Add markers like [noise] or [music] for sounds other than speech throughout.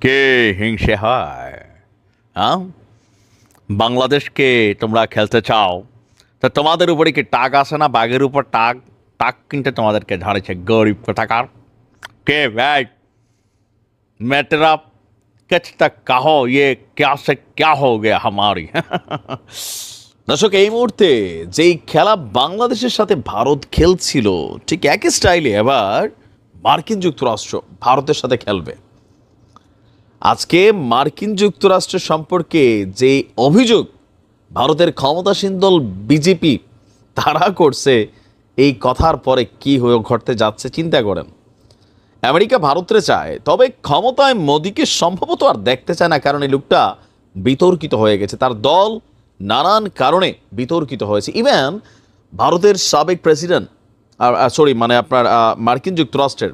কে হিংসে হয়? হ্যাঁ? বাংলাদেশকে তোমরা খেলতে চাও, তা তোমাদের উপরে কি টাক আসে না? বাঘের উপর টাক টাক কিন্তু তোমাদেরকে ঝাড়েছে গরিব কোথাকার? কে ভাই? মেটেরা কেচটা কাহ কাহো? ইয়ে ক্যা সে ক্যা হো গে আমার [laughs] দর্শক, এই মুহূর্তে যেই খেলা বাংলাদেশের সাথে ভারত খেলছিল, ঠিক একই স্টাইলে এবার মার্কিন যুক্তরাষ্ট্র ভারতের সাথে খেলবে। আজকে মার্কিন যুক্তরাষ্ট্র সম্পর্কে যে অভিযোগ ভারতের ক্ষমতাসীন দল বিজেপি, তারা করছে, এই কথার পরে কি হয়ে ঘটতে যাচ্ছে চিন্তা করেন। আমেরিকা ভারতরে চায়, তবে ক্ষমতায় মোদিকে সম্ভবত আর দেখতে চায় না, কারণ এই লোকটা বিতর্কিত হয়ে গেছে। তার দল নানান কারণে বিতর্কিত হয়েছে। ইভেন ভারতের সাবেক প্রেসিডেন্ট সরি মানে আপনার মার্কিন যুক্তরাষ্ট্রের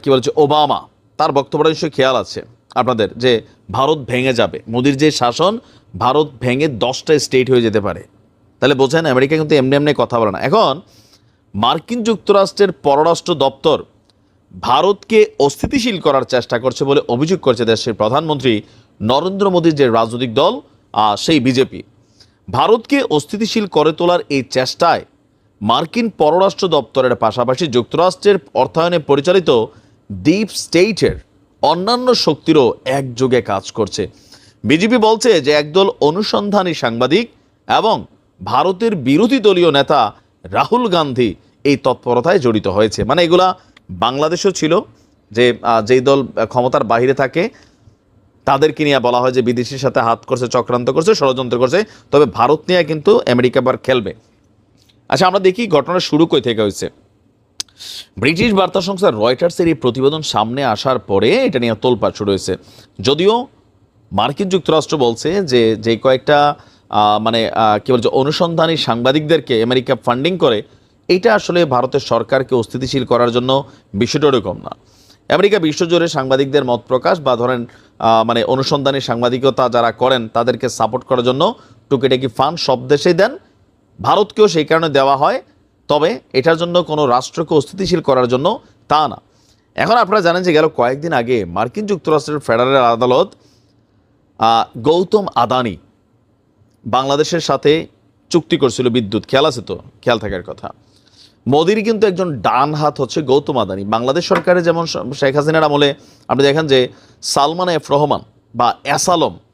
কি বলছে, ওবামা তার বক্তব্যটা নিশ্চয়ই খেয়াল আছে আপনাদের যে ভারত ভেঙে যাবে। মোদির যে শাসন, ভারত ভেঙে দশটা স্টেট হয়ে যেতে পারে। তাহলে বোঝেন, আমেরিকা কিন্তু এমনি এমনি কথা বলে না। এখন, মার্কিন যুক্তরাষ্ট্রের পররাষ্ট্র দপ্তর ভারতকে অস্থিতিশীল করার চেষ্টা করছে বলে অভিযোগ করছে দেশের প্রধানমন্ত্রী নরেন্দ্র মোদীর যে রাজনৈতিক দল সেই বিজেপি। ভারতকে অস্থিতিশীল করে তোলার এই চেষ্টায় মার্কিন পররাষ্ট্র দপ্তরের পাশাপাশি যুক্তরাষ্ট্রের অর্থায়নে পরিচালিত ডিপ স্টেটের অন্যান্য শক্তিরও একযোগে কাজ করছে। বিজেপি বলছে যে একদল অনুসন্ধানী সাংবাদিক এবং ভারতের বিরোধী দলীয় নেতা রাহুল গান্ধী এই তৎপরতায় জড়িত হয়েছে। মানে এগুলা বাংলাদেশও ছিল যে যেই দল ক্ষমতার বাইরে থাকে, তাদেরকে নিয়ে বলা হয় যে বিদেশির সাথে হাত করছে, চক্রান্ত করছে, ষড়যন্ত্র করছে, তবে ভারত নিয়ে কিন্তু আমেরিকা বার খেলবে। আচ্ছা আমরা দেখি ঘটনা শুরু কই থেকে হয়েছে। ব্রিটিশ বার্তা সংস্থা রয়টার্সের এই প্রতিবেদন সামনে আসার পরে এটা নিয়ে তোলপাড় শুরু হয়েছে। যদিও মার্কিন যুক্তরাষ্ট্র বলছে যে যে কয়েকটা মানে কি বলছে অনুসন্ধানী সাংবাদিকদেরকে আমেরিকা ফান্ডিং করে, এটা আসলে ভারতের সরকারকে অস্থিতিশীল করার জন্য বিষয়টা ওরকম না। আমেরিকা বিশ্বজুড়ে সাংবাদিকদের মত প্রকাশ বা ধরেন মানে অনুসন্ধানী সাংবাদিকতা যারা করেন তাদেরকে সাপোর্ট করার জন্য টুকিটাকি ফান্ড সব দেশেই দেন। ভারতকেও সেই কারণে দেওয়া হয়। তবে এটার জন্য কোনো রাষ্ট্রকে অস্থিতিশীল করার জন্য তা না। এখন আপনারা জানেন যে গেল কয়েকদিন আগে মার্কিন যুক্তরাষ্ট্রের ফেডারেল আদালত গৌতম আদানি বাংলাদেশের সাথে চুক্তি করছিল বিদ্যুৎ। খেয়াল আছে তো? খেয়াল থাকার কথা। মোদির কিন্তু একজন ডান হাত হচ্ছে গৌতম আদানি। বাংলাদেশ সরকারের যেমন শেখ হাসিনার আমলে আপনি দেখেন যে সালমান এফ রহমান বা অ্যাসালম বা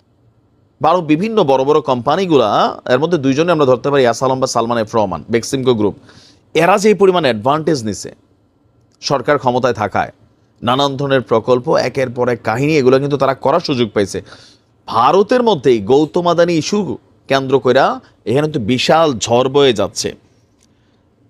আরও বিভিন্ন বড় বড় কোম্পানিগুলা, এর মধ্যে দুইজনে আমরা ধরতে পারি অ্যাসালম বা সালমান এফ রহমান, বেক্সিমকো গ্রুপ। এরা যে পরিমাণ অ্যাডভান্টেজ নিছে, সরকার ক্ষমতায় থাকায়, নানান ধরনের প্রকল্প, একের পর এক কাহিনী, এগুলো কিন্তু তারা করার সুযোগ পাইছে। ভারতের মধ্যেই গৌতম আদানি ইস্যু কেন্দ্র কইরা এখানে তো বিশাল ঝড় বয়ে যাচ্ছে।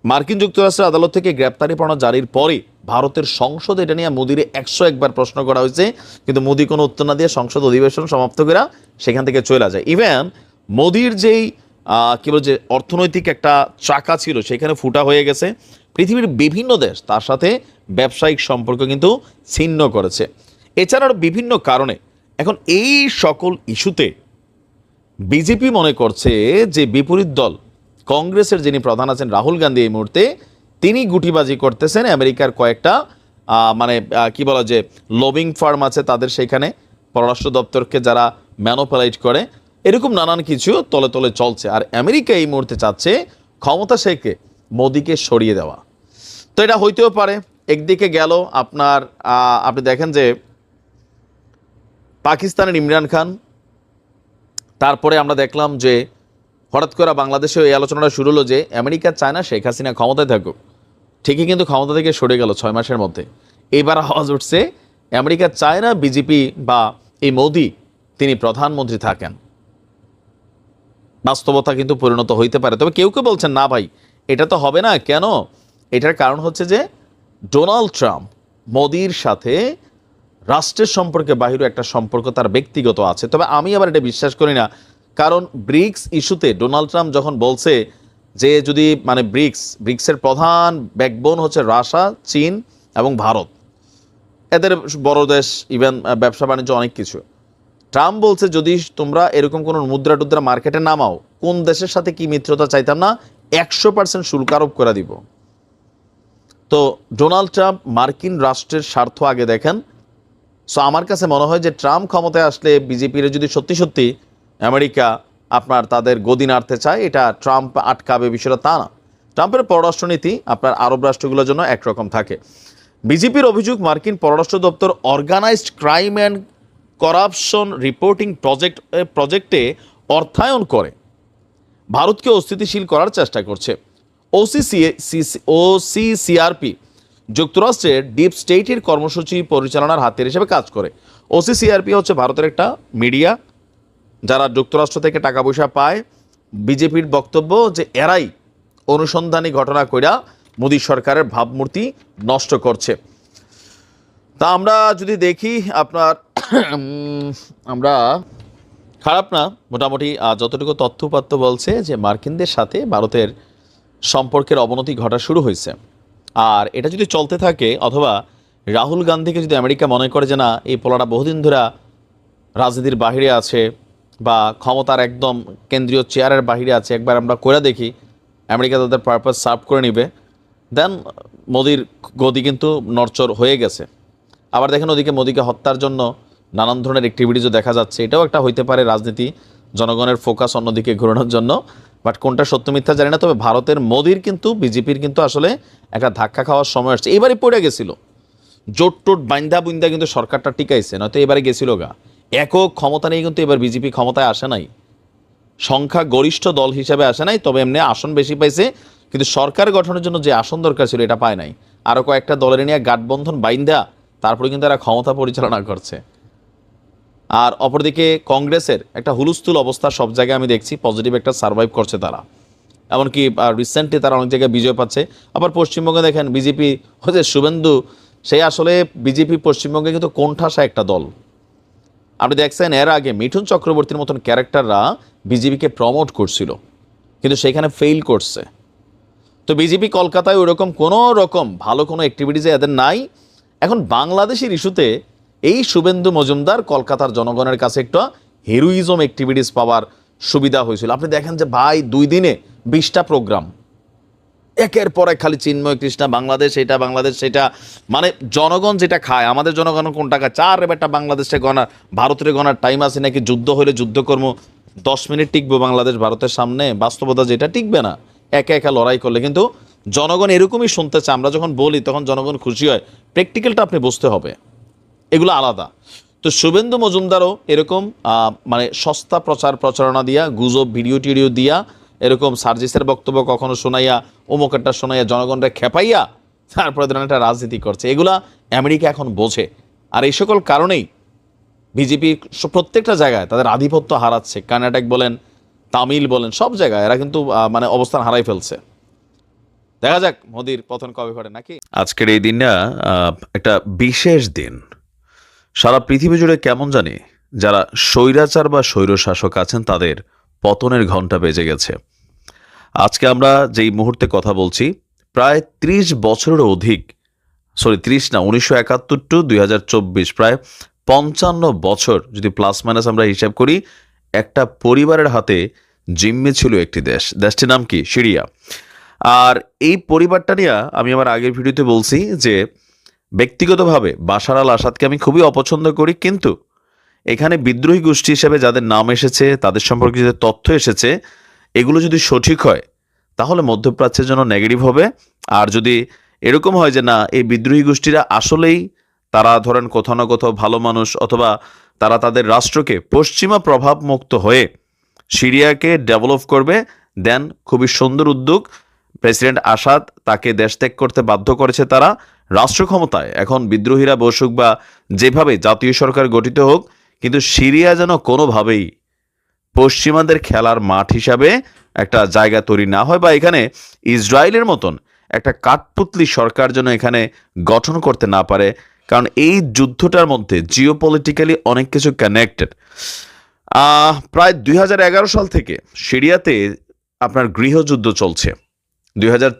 মার্কিন যুক্তরাষ্ট্রের আদালত থেকে গ্রেপ্তারি পরোয়ানা জারির পরে ভারতের সংসদ, এটা নিয়ে মোদিরে একশো একবার প্রশ্ন করা হয়েছে। কিন্তু মোদি কোনো উত্তর না দিয়ে সংসদ অধিবেশন সমাপ্ত করা সেখান থেকে চলে যায়। ইভেন মোদির যেই কি বল যে অর্থনৈতিক একটা চাকা ছিল, সেখানে ফুটা হয়ে গেছে। পৃথিবীর বিভিন্ন দেশ তার সাথে ব্যবসায়িক সম্পর্ক কিন্তু ছিন্ন করেছে। এছাড়াও বিভিন্ন কারণে এখন এই সকল ইস্যুতে বিজেপি মনে করছে যে বিপরীত দল, কংগ্রেসের যিনি প্রধান আছেন রাহুল গান্ধী এই মুহূর্তে তিনি গুটিবাজি করতেছেন, আমেরিকার কয়েকটা মানে কি বলা যে লবিং ফার্ম আছে তাদের সেখানে, পররাষ্ট্র দপ্তরকে যারা ম্যানোপালাইট করে। এরকম নানান কিছু তলে তলে চলছে। আর আমেরিকা এই মুহূর্তে চাচ্ছে ক্ষমতা শেখে মোদিকে সরিয়ে দেওয়া। তো এটা হইতেও পারে। একদিকে গেল আপনার আপনি দেখেন যে, পাকিস্তানের ইমরান খান, তারপরে আমরা দেখলাম যে, হঠাৎ করে বাংলাদেশে এই আলোচনাটা শুরু হলো যে, আমেরিকা চায় না শেখ হাসিনা ক্ষমতায় থাকুক। ঠিকই কিন্তু ক্ষমতা থেকে সরে গেল ছয় মাসের মধ্যে। এইবার আওয়াজ উঠছে, আমেরিকা চায় না বিজেপি বা এই মোদি, তিনি প্রধানমন্ত্রী থাকেন। বাস্তবতা কিন্তু পরিণত হইতে পারে। তবে কেউ কেউ বলছেন, না ভাই, এটা তো হবে না। কেন? এটার কারণ হচ্ছে যে, ডোনাল্ড ট্রাম্প মোদির সাথে রাষ্ট্রের সম্পর্কে বাহিরে একটা সম্পর্ক তার ব্যক্তিগত আছে। তবে আমি আবার এটা বিশ্বাস করি না, কারণ ব্রিক্স ইস্যুতে ডোনাল্ড ট্রাম্প যখন বলছে যে যদি মানে ব্রিক্স, ব্রিক্সের প্রধান ব্যাকবোন হচ্ছে রাশিয়া, চীন এবং ভারত। এদের বড় দেশ, ইভেন ব্যবসা বাণিজ্য অনেক কিছু। ট্রাম্প বলছে, যদি তোমরা এরকম কোনো মুদ্রা টুদ্রা মার্কেটে নামাও, কোন দেশের সাথে কি মিত্রতা চাইতাম না, একশো পার্সেন্ট শুল্ক আরোপ করে দিব। তো ডোনাল্ড ট্রাম্প মার্কিন রাষ্ট্রের স্বার্থ আগে দেখেন। সো আমার কাছে মনে হয় যে ট্রাম্প ক্ষমতায় আসলে বিজেপির যদি সত্যি সত্যি আমেরিকা আপনার তাদের গদি নাড়তে চায়, এটা ট্রাম্প আটকাবে বিষয়টা তা না। ট্রাম্পের পররাষ্ট্রনীতি আপনার আরব রাষ্ট্রগুলোর জন্য একরকম থাকে। বিজেপির অভিযোগ, মার্কিন পররাষ্ট্র দপ্তর organised crime and corruption reporting project প্রজেক্টে অর্থায়ন করে। ভারতকে অস্থিতিশীল করার চেষ্টা করছে। ওসিসিআরপি যুক্তরাষ্ট্রের ডিপ স্টেটের কর্মসূচি পরিচালনার হাতের হিসেবে কাজ করে। ওসিসিআরপি হচ্ছে ভারতের একটা মিডিয়া যারা যুক্তরাষ্ট্র থেকে টাকা পয়সা পায়, বিজেপির বক্তব্য যে এরাই অনুসন্ধানী ঘটনা কইরা মোদী সরকারের ভাবমূর্তি নষ্ট করছে। তা আমরা যদি দেখি আপনার আমরা খারাপ না, মোটামুটি যতটুকু তথ্যপাত্য বলছে যে মার্কিনদের সাথে ভারতের সম্পর্কের অবনতি ঘটা শুরু হয়েছে। আর এটা যদি চলতে থাকে, অথবা রাহুল গান্ধীকে যদি আমেরিকা মনে করে যে না, এই পোলাটা বহুদিন ধরে রাজনীতির বাহিরে আছে বা ক্ষমতার একদম কেন্দ্রীয় চেয়ারের বাহিরে আছে, একবার আমরা করে দেখি, আমেরিকা তাদের পারপাস সার্ভ করে নিবে। দেন মোদির গদি কিন্তু নরচর হয়ে গেছে। আবার দেখেন ওদিকে মোদিকে হত্যার জন্য নানান ধরনের অ্যাক্টিভিটিসও দেখা যাচ্ছে। এটাও একটা হইতে পারে রাজনীতি, জনগণের ফোকাস অন্যদিকে ঘোরানোর জন্য। বাট কোনটা সত্য মিথ্যা জানি না, তবে ভারতের মোদির কিন্তু, বিজেপির কিন্তু আসলে একটা ধাক্কা খাওয়ার সময় আসছে। এবারে পড়ে গেছিল। জোট টোট বাইন্দা বুইন্দা কিন্তু সরকারটা টিকাইছে, নয়তো এবারে গেছিল গা। একক ক্ষমতা নিয়ে কিন্তু এবার বিজেপি ক্ষমতায় আসে নাই। সংখ্যা গরিষ্ঠ দল হিসাবে আসে নাই, তবে এমনি আসন বেশি পাইছে, কিন্তু সরকার গঠনের জন্য যে আসন দরকার ছিল এটা পায় নাই। আরও কয়েকটা দলের নিয়ে গাঠবন্ধন বাইন্দা, তারপরে কিন্তু এরা ক্ষমতা পরিচালনা করছে। আর অপরদিকে কংগ্রেসের একটা হুলুস্থুল অবস্থা সব জায়গায় আমি দেখছি পজিটিভ একটা সার্ভাইভ করছে তারা। এমনকি রিসেন্টলি তারা অনেক জায়গায় বিজয় পাচ্ছে। আবার পশ্চিমবঙ্গে দেখেন, বিজেপি হচ্ছে শুভেন্দু সেই আসলে বিজেপি পশ্চিমবঙ্গে কিন্তু কোণঠাসা একটা দল। আপনি দেখছেন এর আগে মিঠুন চক্রবর্তীর মতন ক্যারেক্টাররা বিজেপিকে প্রমোট করছিল, কিন্তু সেখানে ফেল করছে। তো বিজেপি কলকাতায় ওরকম কোনো রকম ভালো কোনো অ্যাক্টিভিটিসে এদের নাই। এখন বাংলাদেশের ইস্যুতে এই শুভেন্দু মজুমদার কলকাতার জনগণের কাছে একটা হিরোইজম অ্যাক্টিভিটিস পাওয়ার সুবিধা হয়েছিল। আপনি দেখেন যে ভাই দুই দিনে বিশটা প্রোগ্রাম একের পর এক খালি চিন্ময় কৃষ্ণা, বাংলাদেশ, এটা বাংলাদেশ, সেটা। মানে জনগণ যেটা খায়, আমাদের জনগণ কোনটা খায়? চার এবারটা বাংলাদেশে গণার ভারতের গণার টাইম আছে নাকি? যুদ্ধ হলে যুদ্ধকর্ম, দশ মিনিট টিকবে বাংলাদেশ ভারতের সামনে, বাস্তবতা যেটা টিকবে না। একা একা লড়াই করলে। কিন্তু জনগণ এরকমই শুনতে চায়, আমরা যখন বলি, তখন জনগণ খুশি হয়। প্র্যাকটিক্যালটা আপনি বুঝতে হবে। এগুলো আলাদা। তো শুভেন্দু মজুমদারও এরকম মানে সস্তা প্রচার প্রচারণা দিয়া, গুজব ভিডিও টিডিও দিয়া এরকম সার্জিসের বক্তব্য কখনো শোনাইয়া অমুকেরটা শোনাইয়া, জনগণরা খেপাইয়া তারপরে ধরেন একটা রাজনীতি করছে। এগুলা আমেরিকা এখন বোঝে। আর এই সকল কারণেই বিজেপি প্রত্যেকটা জায়গায় তাদের আধিপত্য হারাচ্ছে। কর্ণাটক বলেন, তামিল বলেন, সব জায়গায় এরা কিন্তু মানে অবস্থান হারাই ফেলছে। দেখা যাক মোদির পতন কবে ঘটে নাকি। আজকের এই দিনটা একটা বিশেষ দিন। সারা পৃথিবী জুড়ে কেমন জানি যারা স্বৈরাচার বা স্বৈরশাসক আছেন তাদের পতনের ঘণ্টা বেজে গেছে। আজকে আমরা যেই মুহূর্তে কথা বলছি, প্রায় ত্রিশ বছরেরও অধিক, সরি, ত্রিশ না, উনিশশো একাত্তর টু দুই হাজার চব্বিশ, প্রায় পঞ্চান্ন বছর যদি প্লাস মাইনাস আমরা হিসাব করি, একটা পরিবারের হাতে জিম্মে ছিল একটি দেশ। দেশটির নাম কি? সিরিয়া। আর এই পরিবারটা নিয়ে আমি আমার আগের ভিডিওতে বলছি যে ব্যক্তিগতভাবে বাশার আল আসাদকে আমি খুবই অপছন্দ করি, কিন্তু এখানে বিদ্রোহী গোষ্ঠী হিসেবে যাদের নাম এসেছে, তাদের সম্পর্কে যে তথ্য এসেছে, এগুলো যদি সঠিক হয়, তাহলে মধ্যপ্রাচ্যের জন্য নেগেটিভ হবে। আর যদি এরকম হয় যে না, এই বিদ্রোহী গোষ্ঠীরা আসলেই তারা ধরেন কোথাও না কোথাও ভালো মানুষ অথবা তারা তাদের রাষ্ট্রকে পশ্চিমা প্রভাব মুক্ত হয়ে সিরিয়াকে ডেভেলপ করবে দেন খুবই সুন্দর উদ্যোগ। প্রেসিডেন্ট আসাদ তাকে দেশ ত্যাগ করতে বাধ্য করেছে তারা। রাষ্ট্র ক্ষমতায় এখন বিদ্রোহীরা বসুক বা যেভাবে জাতীয় সরকার গঠিত হোক কিন্তু সিরিয়া যেন কোনোভাবেই পশ্চিমাদের খেলার মাঠ হিসাবে একটা জায়গা তৈরি না হয় বা এখানে ইসরায়েলের মতন একটা কাঠপুতলি সরকার যেন এখানে গঠন করতে না পারে, কারণ এই যুদ্ধটার মধ্যে জিও পলিটিক্যালি অনেক কিছু কানেক্টেড প্রায় দুই হাজার এগারো সাল থেকে সিরিয়াতে আপনার গৃহযুদ্ধ চলছে। দুই হাজার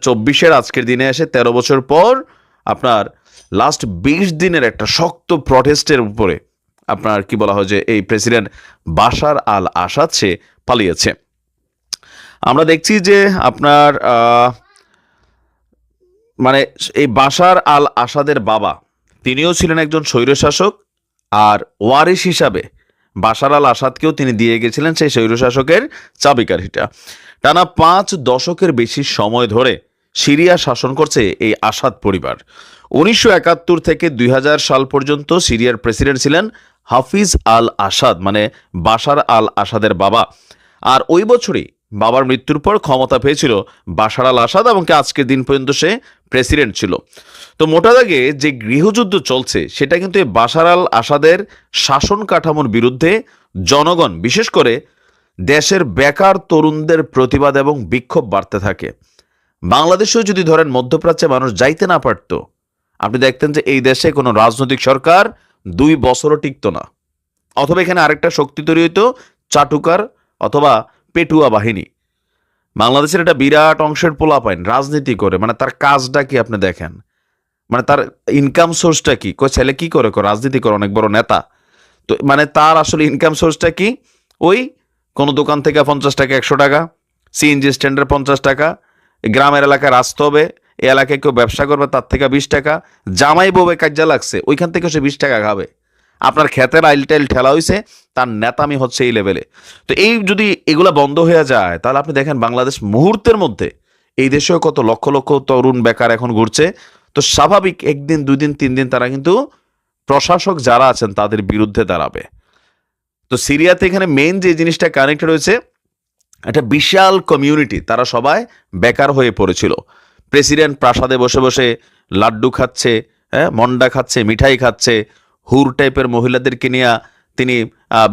আজকের দিনে এসে ১৩ বছর পর আপনার লাস্ট বিশ দিনের একটা শক্ত প্রটেস্টের উপরে আপনার কি বলা হয় যে এই প্রেসিডেন্ট বাশার আল আসাদ, সে পালিয়েছে। আমরা দেখছি যে আপনার মানে এই বাশার আল আসাদের বাবা, তিনিও ছিলেন একজন স্বৈরশাসক, আর ওয়ারিশ হিসাবে বাশার আল আসাদকেও তিনি দিয়ে গেছিলেন সেই স্বৈরশাসকের চাবিকাঠিটা। টানা পাঁচ দশকের বেশি সময় ধরে সিরিয়া শাসন করছে এই আসাদ পরিবার। উনিশশো একাত্তর থেকে দুই হাজার সাল পর্যন্ত সিরিয়ার প্রেসিডেন্ট ছিলেন হাফিজ আল আসাদ মানে বাশার আল আসাদের বাবা। আর ওই বছরই বাবার মৃত্যুর পর ক্ষমতা পেয়েছিল বাশার আল আসাদ এবং আজকের দিন পর্যন্ত সে প্রেসিডেন্ট ছিল। তো মোটা দাগে যে গৃহযুদ্ধ চলছে, সেটা কিন্তু এই বাশার আল আসাদের শাসন কাঠামোর বিরুদ্ধে জনগণ, বিশেষ করে দেশের বেকার তরুণদের প্রতিবাদ এবং বিক্ষোভ বাড়তে থাকে। বাংলাদেশেও যদি ধরেন মধ্যপ্রাচ্যে মানুষ যাইতে না পারতো, আপনি দেখতেন যে এই দেশে কোনো রাজনৈতিক সরকার দুই বছরও টিকতো না। অথবা এখানে আরেকটা শক্তি তৈরি হইতো, চাটুকার অথবা পেটুয়া বাহিনী। বাংলাদেশের একটা বিরাট অংশের পোলাপাইন, রাজনীতি করে মানে তার কাজটা কি আপনি দেখেন? মানে তার ইনকাম সোর্সটা কি? কই ছেলে কি করে? রাজনীতি করে, অনেক বড় নেতা। তো মানে তার আসলে ইনকাম সোর্সটা কি? ওই কোনো দোকান থেকে পঞ্চাশ টাকা, একশো টাকা সিএনজি স্ট্যান্ডের পঞ্চাশ টাকা গ্রামের এলাকায় আসতে হবে, এই এলাকায় কেউ ব্যবসা করবে, তার থেকে বিশ টাকা। জামাই বউবে কাজা লাগছে, ওইখান থেকে সে বিশ টাকা খাবে। আপনার ক্ষেতের আইল টাইল ঠেলা হয়েছে তার নেতামি হচ্ছে এই লেভেলে তো এই যদি এগুলা বন্ধ হয়ে যায়, তাহলে আপনি দেখেন বাংলাদেশ মুহূর্তের মধ্যে এই দেশেও কত লক্ষ লক্ষ তরুণ বেকার এখন ঘুরছে। তো স্বাভাবিক একদিন দুই দিন তিন দিন তারা কিন্তু প্রশাসক যারা আছেন তাদের বিরুদ্ধে দাঁড়াবে। তো সিরিয়াতে এখানে মেন যে জিনিসটা কানেক্টেড রয়েছে একটা বিশাল কমিউনিটি তারা সবাই বেকার হয়ে পড়েছিল। প্রেসিডেন্ট প্রাসাদে বসে বসে লাড্ডু খাচ্ছে হ্যাঁ মন্ডা খাচ্ছে, মিঠাই খাচ্ছে, হুর টাইপের মহিলাদেরকে নিয়ে তিনি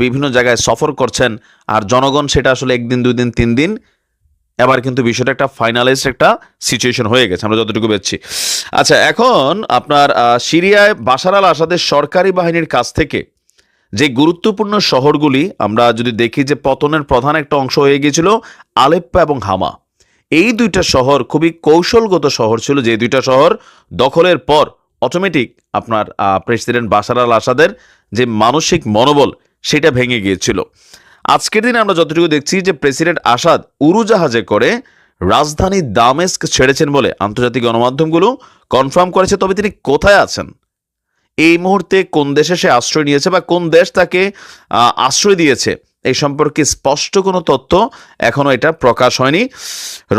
বিভিন্ন জায়গায় সফর করছেন আর জনগণ সেটা আসলে একদিন দুই দিন তিন দিন এবার কিন্তু বিষয়টা একটা ফাইনালাইজড একটা সিচুয়েশন হয়ে গেছে, আমরা যতটুকু পেয়েছি আচ্ছা এখন আপনার সিরিয়ায় বাশার আল আসাদের সরকারি বাহিনীর কাছ থেকে যে গুরুত্বপূর্ণ শহরগুলি আমরা যদি দেখি যে পতনের প্রধান একটা অংশ হয়ে গিয়েছিল আলেপ্পা এবং হামা। এই দুইটা শহর খুবই কৌশলগত শহর ছিল। যে দুইটা শহর দখলের পর অটোমেটিক আপনার প্রেসিডেন্ট বাশার আল আসাদের যে মানসিক মনোবল সেটা ভেঙে গিয়েছিল। আজকের দিনে আমরা যতটুকু দেখছি যে প্রেসিডেন্ট আসাদ উড়োজাহাজে করে রাজধানী দামেস্ক ছেড়েছেন বলে আন্তর্জাতিক গণমাধ্যমগুলো কনফার্ম করেছে। তবে তিনি কোথায় আছেন? এই মুহূর্তে কোন দেশে সে আশ্রয় নিয়েছে বা কোন দেশ তাকে আশ্রয় দিয়েছে, এই সম্পর্কে স্পষ্ট কোনো তথ্য এখনও এটা প্রকাশ হয়নি।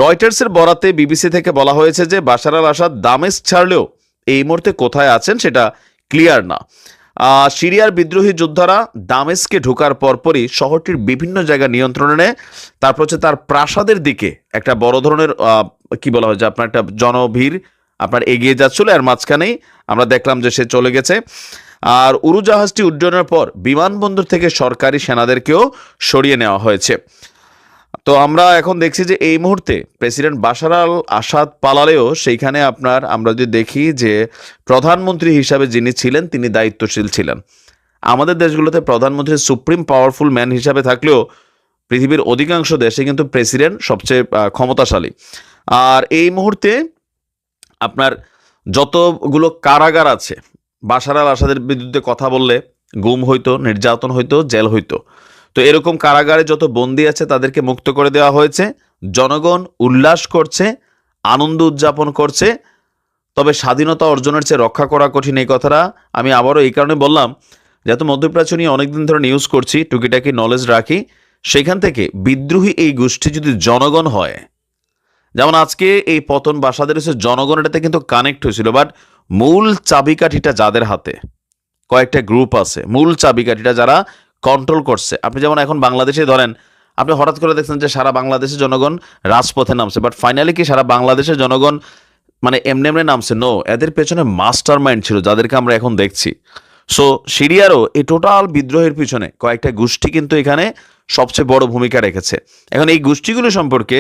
রয়টার্সের বরাতে বিবিসি থেকে বলা হয়েছে যে বাশার আল আসাদ দামেস ছাড়লেও এই মুহূর্তে কোথায় আছেন সেটা ক্লিয়ার না। সিরিয়ার বিদ্রোহী যোদ্ধারা দামেস্কে ঢোকার পরপরই শহরটির বিভিন্ন জায়গা নিয়ন্ত্রণে নেয়। তারপর হচ্ছে তার প্রাসাদের দিকে একটা বড় ধরনের কি বলা হয় যে আপনার একটা জনভিড় আপনার এগিয়ে যাচ্ছিল আর মাঝখানেই আমরা দেখলাম যে সে চলে গেছে। আর উড়োজাহাজটি উড্ডয়নের পর বিমানবন্দর থেকে সরকারি সেনাদেরকেও সরিয়ে নেওয়া হয়েছে। তো আমরা এখন দেখছি যে এই মুহূর্তে প্রেসিডেন্ট বাশার আল আসাদ পালালেও সেইখানে আপনার আমরা যদি দেখি যে প্রধানমন্ত্রী হিসাবে যিনি ছিলেন, তিনি দায়িত্বশীল ছিলেন। আমাদের দেশগুলোতে প্রধানমন্ত্রী সুপ্রিম পাওয়ারফুল ম্যান হিসাবে থাকলেও পৃথিবীর অধিকাংশ দেশে কিন্তু প্রেসিডেন্ট সবচেয়ে ক্ষমতাশালী। আর এই মুহূর্তে আপনার যতগুলো কারাগার আছে, বাশার আল আসাদের বিরুদ্ধে কথা বললে গুম হইতো, নির্যাতন হইতো, জেল হইতো। তো এরকম কারাগারে যত বন্দী আছে, তাদেরকে মুক্ত করে দেওয়া হয়েছে। জনগণ উল্লাস করছে, আনন্দ উদযাপন করছে। তবে স্বাধীনতা অর্জনের চেয়ে রক্ষা করা কঠিন এই কথাটা আমি আবারও এই কারণে বললাম, যেহেতু মধ্যপ্রাচ্য নিয়ে অনেকদিন ধরে নিউজ করছি, টুকিটাকি নলেজ রাখি, সেখান থেকে বিদ্রোহী এই গোষ্ঠী যদি জনগণ হয় যেমন আজকে এই পতন বাসাদের হচ্ছে জনগণ এটাতে কিন্তু কানেক্ট হয়েছিল বাট মূল চাবিকাঠিটা যাদের হাতে? কয়েকটা গ্রুপ আছে, মূল চাবিকাঠিটা যারা কন্ট্রোল করছে। আপনি যেমন এখন বাংলাদেশে ধরেন, আপনি হঠাৎ করে দেখছেন যে সারা বাংলাদেশের জনগণ রাজপথে নামছে বাট ফাইনালি কি সারা বাংলাদেশের জনগণ মানে এমনি এমনি নামছে? নো এদের পেছনে মাস্টার মাইন্ড ছিল যাদেরকে আমরা এখন দেখছি। সো সিরিয়ারও এই টোটাল বিদ্রোহের পিছনে কয়েকটা গোষ্ঠী কিন্তু এখানে সবচেয়ে বড় ভূমিকা রেখেছে। এখন এই গোষ্ঠীগুলো সম্পর্কে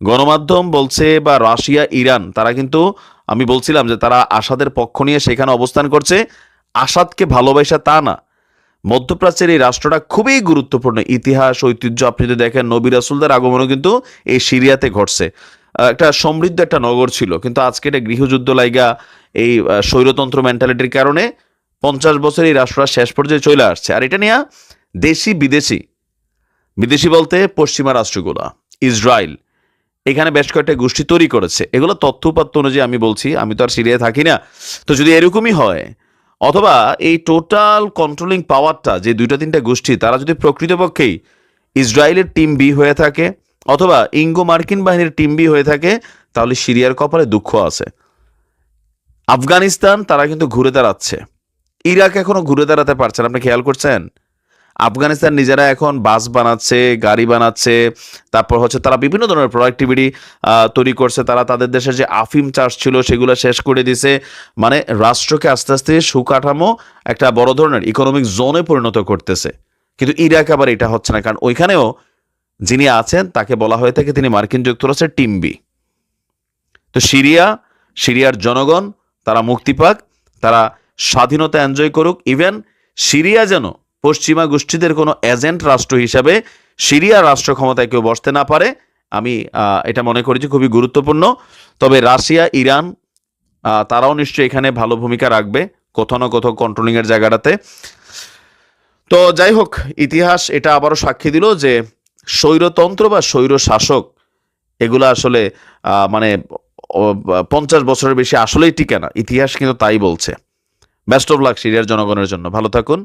গণমাধ্যম বলছে বা রাশিয়া, ইরান, তারা কিন্তু, আমি বলছিলাম যে তারা আসাদের পক্ষ নিয়ে সেখানে অবস্থান করছে। আসাদকে ভালোবাসা তা না। মধ্যপ্রাচ্যের এই রাষ্ট্রটা খুবই গুরুত্বপূর্ণ। ইতিহাস, ঐতিহ্য, আপনি যদি দেখেন, নবী রাসুলদের আগমনও কিন্তু এই সিরিয়াতে ঘটছে। একটা সমৃদ্ধ একটা নগর ছিল, কিন্তু আজকে এটা গৃহযুদ্ধ লাইগা, এই স্বৈরতন্ত্র মেন্টালিটির কারণে পঞ্চাশ বছর এই রাষ্ট্রটা শেষ পর্যায়ে চলে আসছে। আর এটা নিয়ে দেশি বিদেশি বিদেশি বলতে পশ্চিমা রাষ্ট্রগুলা, ইসরায়েল এখানে বেশ কয়েকটা গোষ্ঠী তৈরি করেছে। এগুলো তথ্য উপাত্ত অনুযায়ী আমি বলছি, আমি তো আর সিরিয়ায় থাকি না। তো যদি এরকমই হয়, অথবা এই টোটাল কন্ট্রোলিং পাওয়ারটা যে দুইটা তিনটা গোষ্ঠী, তারা যদি প্রকৃতপক্ষেই ইসরায়েলের টিম বি হয়ে থাকে, অথবা ইঙ্গো মার্কিন বাহিনীর টিম বি হয়ে থাকে, তাহলে সিরিয়ার কপালে দুঃখ আছে। আফগানিস্তান, তারা কিন্তু ঘুরে দাঁড়াচ্ছে। ইরাক এখনও ঘুরে দাঁড়াতে পারছে আপনি খেয়াল করছেন? আফগানিস্তান নিজেরা এখন বাস বানাচ্ছে, গাড়ি বানাচ্ছে, তারপর হচ্ছে তারা বিভিন্ন ধরনের প্রোডাক্টিভিটি তৈরি করছে। তারা তাদের দেশের যে আফিম চাষ ছিল সেগুলো শেষ করে দিছে। মানে রাষ্ট্রকে আস্তে আস্তে সুকাঠামো একটা বড় ধরনের ইকোনমিক জোনে পরিণত করতেছে। কিন্তু ইরাক আবার এটা হচ্ছে না। কারণ ওইখানেও যিনি আছেন, তাকে বলা হয়ে থাকে তিনি মার্কিন যুক্তরাষ্ট্রের টিম বি তো সিরিয়া, সিরিয়ার জনগণ, তারা মুক্তি পাক, তারা স্বাধীনতা এনজয় করুক। ইভেন সিরিয়া যেন পশ্চিমা গোষ্ঠীদের কোনো এজেন্ট রাষ্ট্র হিসাবে সিরিয়া রাষ্ট্র ক্ষমতায় কেউ বসতে না পারে, আমি এটা মনে করি যে খুবই গুরুত্বপূর্ণ। তবে রাশিয়া, ইরান তারাও নিশ্চয়ই এখানে ভালো ভূমিকা রাখবে, কোথাও না কোথাও কন্ট্রোলিংয়ের জায়গাটাতে। তো যাই হোক, ইতিহাস এটা আবারও সাক্ষী দিল যে স্বৈরতন্ত্র বা স্বৈর শাসক এগুলো আসলে মানে পঞ্চাশ বছরের বেশি আসলেই টিকে না। ইতিহাস কিন্তু তাই বলছে। বেস্ট অফ লাক সিরিয়ার জনগণের জন্য। ভালো থাকুন।